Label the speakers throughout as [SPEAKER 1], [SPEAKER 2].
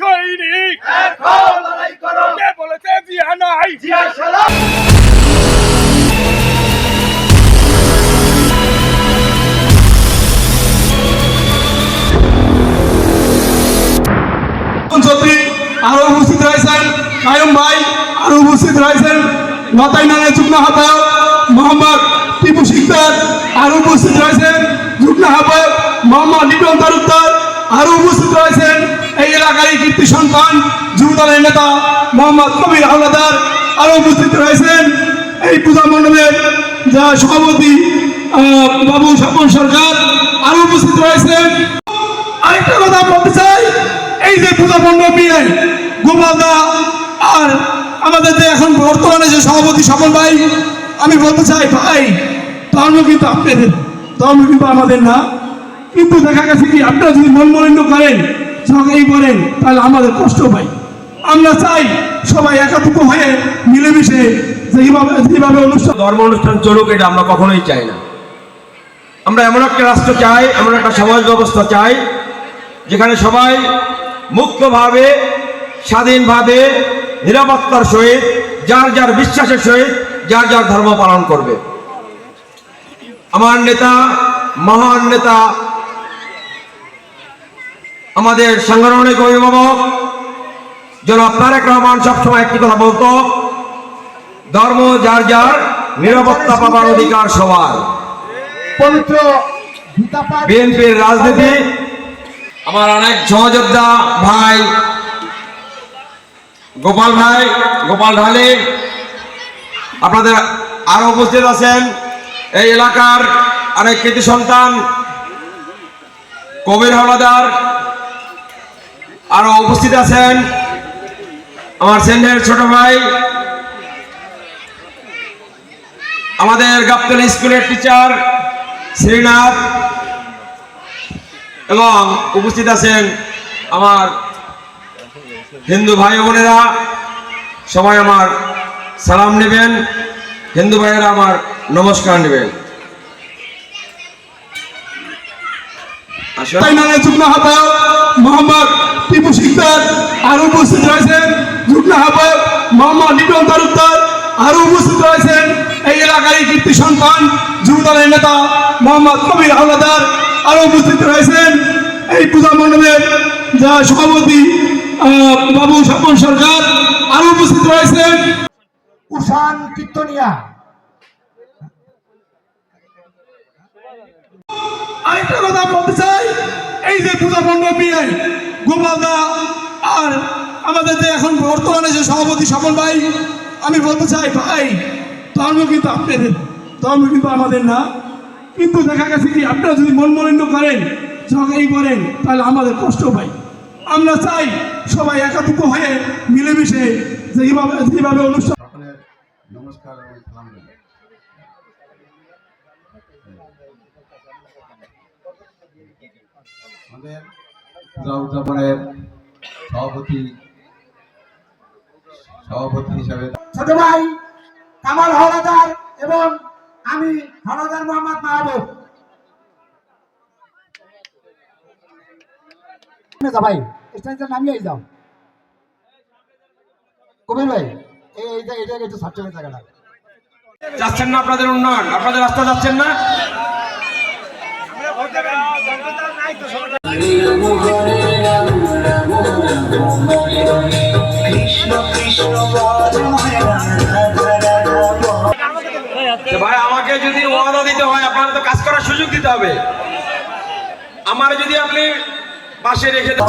[SPEAKER 1] সৈনিক।
[SPEAKER 2] লড়াই করো।
[SPEAKER 1] কে বলেছে জিয়া নাই?
[SPEAKER 2] জিয়া সালাম।
[SPEAKER 3] চৌধুরী আরও উপস্থিত রয়েছেন। কায়ুম ভাই আরও উপস্থিত রয়েছেন। লতাই নানের যুগ্ম আহ্বায়ক মোহাম্মদ টিপু শিকদার আরও উপস্থিত রয়েছেন। যুগ্ম আহ্বায়ক মোহাম্মদ লিটন তালুকদার আরও উপস্থিত রয়েছেন এই এলাকারই কীর্তি সন্তান যুবদলের নেতা মোহাম্মদ কবির হাওলাদার। আরও উপস্থিত রয়েছেন এই পূজা মণ্ডপের যা সভাপতি বাবু স্বপন সরকার। আরও উপস্থিত রয়েছেন। আরেকটা কথা বলতে চাই, এই যে পূজা মণ্ডপ নিয়ে গোপালদা আর আমাদের যে এখন বর্তমানে যে সভাপতি স্বপন ভাই, আমি বলতে চাই, ভাই, ধর্ম কিন্তু আপনাদের, ধর্ম কিন্তু আমাদের না। কিন্তু দেখা গেছে কি, আপনারা যদি মন করেন এই করেন তাহলে আমাদের কষ্ট পাই। আমরা চাই সবাই একাত্ম হয়ে মিলেমিশে যেভাবে যেভাবে অনুষ্ঠান
[SPEAKER 4] ধর্ম অনুষ্ঠান চলুক, এটা আমরা কখনোই চাই না। আমরা এমন একটা রাষ্ট্র চাই, এমন একটা সমাজ ব্যবস্থা চাই, যেখানে সবাই মুক্তভাবে, স্বাধীনভাবে, নিরাপত্তার সহিত, যার যার বিশ্বাসের সহিত, যার যার ধর্ম পালন করবে। আমার নেতা, মহান নেতা আমাদের সাংগঠনিক অভিভাবক জনাব তারেক রহমান সবসময় একটি কথা বলতো ধর্ম যার যার নিরাপত্তা পাবার অধিকার সবার।
[SPEAKER 2] পবিত্র
[SPEAKER 4] বিএনপির রাজনীতি আমার অনেক সহযোদ্ধা ভাই গোপাল ভাই গোপাল ঢালে আপনাদের আরও উপস্থিত আছেন এই এলাকার অনেক কৃতি সন্তান কবির হলাদার আরও উপস্থিত আছেন আমার সেন্ডের ছোট ভাই, আমাদের গাবতলী স্কুলের টিচার শ্রীনাথ, এবং উপস্থিত আছেন আমার হিন্দু ভাই বোনেরা। সবাই আমার সালাম নেবেন। হিন্দু ভাইয়েরা আমার নমস্কার নেবেন।
[SPEAKER 3] মোহাম্মদ টিপু শিকদার আরও উপস্থিত রয়েছেন যুগ্ম আহ্বায়ক মোহাম্মদ লিটন তালুকদার আরও উপস্থিত রয়েছেন এই এলাকারই কীর্তি সন্তান যুবদলের নেতা মোহাম্মদ কবির হাওলাদার আরও উপস্থিত রয়েছেন এই পূজা মণ্ডপের যা সভাপতি বাবু স্বপন সরকার আরও উপস্থিত রয়েছেন।
[SPEAKER 2] উষান কীর্তনিয়া।
[SPEAKER 3] আরেকটা কথা বলতে চাই এই যে পূজা মণ্ডপ নিয়ে গোপালদা আর আমাদের যে এখন বর্তমানে যে সভাপতি স্বপন ভাই, আমি বলতে চাই, ভাই, ধর্ম কিন্তু আপনাদের, ধর্ম কিন্তু আমাদের না। কিন্তু দেখা গেছে কি, আপনারা যদি মন মলিন্য করেন এই করেন, তাহলে আমাদের কষ্ট পাই। আমরা চাই সবাই একাত্ম হয়ে মিলেমিশে যেভাবে যেভাবে অনুষ্ঠান
[SPEAKER 5] নমস্কার। আমাদের উদযাপনের সভাপতি সভাপতি হিসাবে।
[SPEAKER 2] ছোট ভাই কামাল হলাদার এবং আমি হলাদার মোহাম্মদ মাহবুব। ভাই স্টেজে নামিয়ে যাও। কবির ভাই এই এটা একটু ছাড়তে জায়গাটা।
[SPEAKER 4] যাচ্ছেন না আপনাদের উন্নয়ন আপনাদের রাস্তা যাচ্ছেন না যে ভাই, আমাকে যদি ওয়াদা দিতে হয়, আপনার তো কাজ করার সুযোগ দিতে হবে। আমার যদি আপনি পাশে রেখে দেন।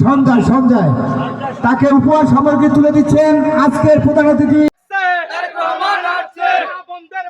[SPEAKER 2] সন্ধ্যায় সন্ধ্যায়। তাকে উপহার সামগ্রী তুলে দিচ্ছেন আজকের প্রধান অতিথি।
[SPEAKER 1] বন্ধের